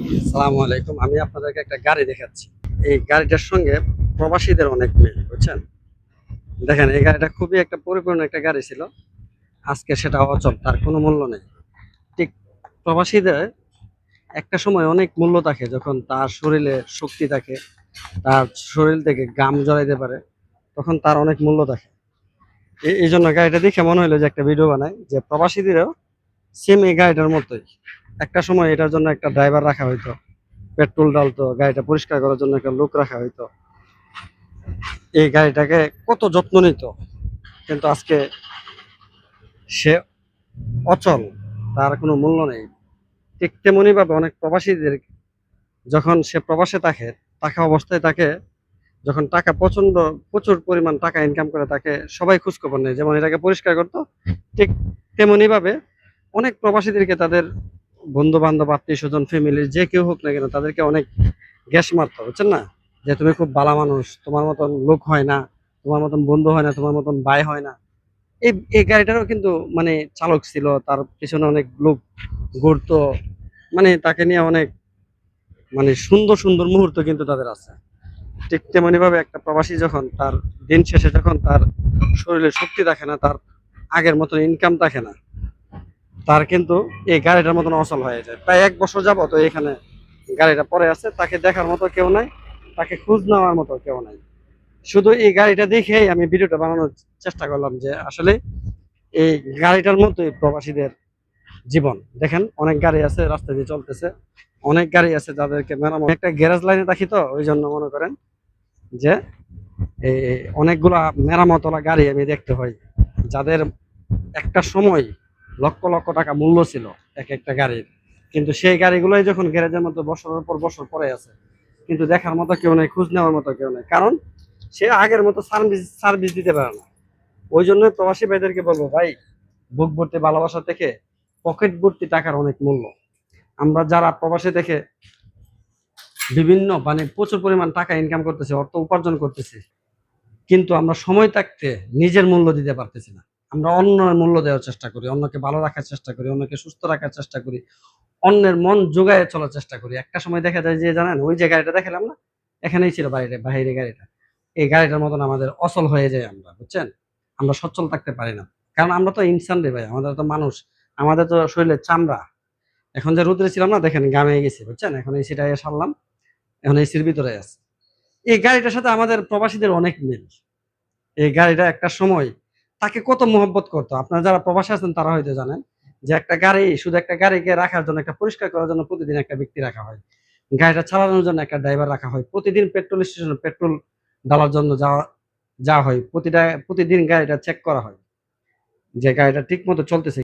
সালামু আলাইকুম। আমি আপনাদেরকে একটা গাড়ি দেখাচ্ছি। এই গাড়িটার সঙ্গে প্রবাসীদের অনেক মিল, বুঝছেন? দেখেন, এই গাড়িটা খুবই একটা পরিপূর্ণ একটা গাড়ি ছিল। আজকে সেটা অচল, তার কোনো মূল্য নেই। ঠিক প্রবাসীদের একটা সময় অনেক মূল্য থাকে, যখন তার শরীরে শক্তি থাকে, তার শরীর থেকে গাম জড়াইতে পারে, তখন তার অনেক মূল্য থাকে। এই- জন্য গাড়িটা দেখে মনে হলো যে একটা ভিডিও বানাই, যে প্রবাসীদেরও সেম এই গাড়িটার মতোই। একটা সময় এটার জন্য একটা ড্রাইভার রাখা হইতো। পেট্রোল ডালতো গাড়িটা পরিষ্কার করার জন্য একটা লোক রাখা হইতো। এই গাড়িটাকে কত যত্ন নিত, কিন্তু আজকে সে অচল, তার কোনো মূল্য নেই। ঠিক তেমনি ভাবে অনেক প্রবাসীদের, যখন সে প্রবাসে থাকে, থাকা অবস্থায় তাকে যখন টাকা প্রচণ্ড প্রচুর পরিমাণ টাকা ইনকাম করে তাকে, সবাই খোঁজখবর নেয়। যেমন এটাকে পরিষ্কার করতো, ঠিক তেমনি ভাবে অনেক প্রবাসীদেরকে তাদের বন্ধু বান্ধব আত্মীয় স্বজন ফ্যামিলির যে কেউ হোক না কেন, তাদেরকে অনেক গ্যাস মারতো বুঝছেন না? যে তুমি খুব ভালো মানুষ, তোমার মতন লোক হয় না, তোমার মতন বন্ধু হয় না, তোমার মতন ভাই হয় না। এই এই গাড়িটারও কিন্তু মানে চালক ছিল, তার পিছনে অনেক লোক ঘুরতো মানে তাকে নিয়ে অনেক মানে সুন্দর সুন্দর মুহূর্ত কিন্তু তাদের আছে। ঠিক তেমনি ভাবে একটা প্রবাসী যখন, তার দিন শেষে যখন তার শরীরে শক্তি থাকে না, তার আগের মতন ইনকাম থাকে না তার কিন্তু এই গাড়িটার মতন অচল হয়ে যায়। প্রায় এক বছর যাব তো এখানে গাড়িটা পরে আছে, তাকে দেখার মতো কেউ নাই, তাকে খোঁজ নেওয়ার মতো কেউ নাই। শুধু এই গাড়িটা দেখেই আমি ভিডিওটা বানানোর চেষ্টা করলাম যে আসলে এই গাড়িটার মতোই প্রবাসীদের জীবন। দেখেন, অনেক গাড়ি আছে রাস্তা দিয়ে চলতেছে, অনেক গাড়ি আছে যাদেরকে মেরামত একটা গ্যারেজ লাইনে রাখি তো, ওই জন্য মনে করেন যে এই অনেকগুলা মেরামতলা গাড়ি আমি দেখতে হয় যাদের একটা সময় লক্ষ লক্ষ টাকা মূল্য ছিল এক একটা গাড়ির। কিন্তু সেই গাড়িগুলোই যখন গ্যারেজের মধ্যে বছরের পর বছর পরে আছে, কিন্তু দেখার মতো কেউ নেই, খোঁজ নেওয়ার মতো কেউ নেই। কারণ সে আগের মতো সার্ভিস সার্ভিস দিতে পারে না। ওই জন্য প্রবাসী ভাইদেরকে বলব, ভাই, বুক ভর্তি ভালোবাসা থেকে পকেট ভর্তি টাকার অনেক মূল্য। আমরা যারা প্রবাসী থেকে বিভিন্ন মানে প্রচুর পরিমাণ টাকা ইনকাম করতেছি, অর্থ উপার্জন করতেছি, কিন্তু আমরা সময় থাকতে নিজের মূল্য দিতে পারতেছি না। আমরা অন্যের মূল্য দেওয়ার চেষ্টা করি, অন্যকে ভালো রাখার চেষ্টা করি, অন্যকে সুস্থ রাখার চেষ্টা করি, অন্যের মন যোগায় চলার চেষ্টা করি। একটা সময় দেখা যায় যে, জানেন, ওই যে গাড়িটা দেখালাম না, এখানেই ছিল বাইরে বাইরে গাড়িটা। এই গাড়িটার মতন আমাদের অচল হয়ে যায় আমরা, বুঝছেন? আমরা সচ্ছল থাকতে পারি না। কারণ আমরা তো ইনসান রে ভাই, আমাদের তো মানুষ, আমাদের তো শরীরের চামড়া। এখন যে রোদ্রে ছিলাম না, দেখেন গামে গেছি, বুঝছেন? এখন এই সেটাই সারলাম, এখন এসির ভিতরে আছে। এই গাড়িটার সাথে আমাদের প্রবাসীদের অনেক মিল। এই গাড়িটা একটা সময় তাকে কত মোহব্বত করতো। আপনারা যারা প্রবাসী আছেন, তারা হয়তো জানেন যে একটা গাড়ি, শুধু একটা গাড়িকে রাখার জন্য, একটা পরিষ্কার করার জন্য প্রতিদিন একটা ব্যক্তি রাখা হয়। গাড়িটা চালানোর জন্য একটা ড্রাইভার রাখা হয়। প্রতিদিন পেট্রোল স্টেশনে পেট্রোল ডালার জন্য যাওয়া যাওয়া হয়। প্রতিটা, প্রতিদিন গাড়িটা চেক করা হয় যে গাড়িটা ঠিক মতো চলতেছে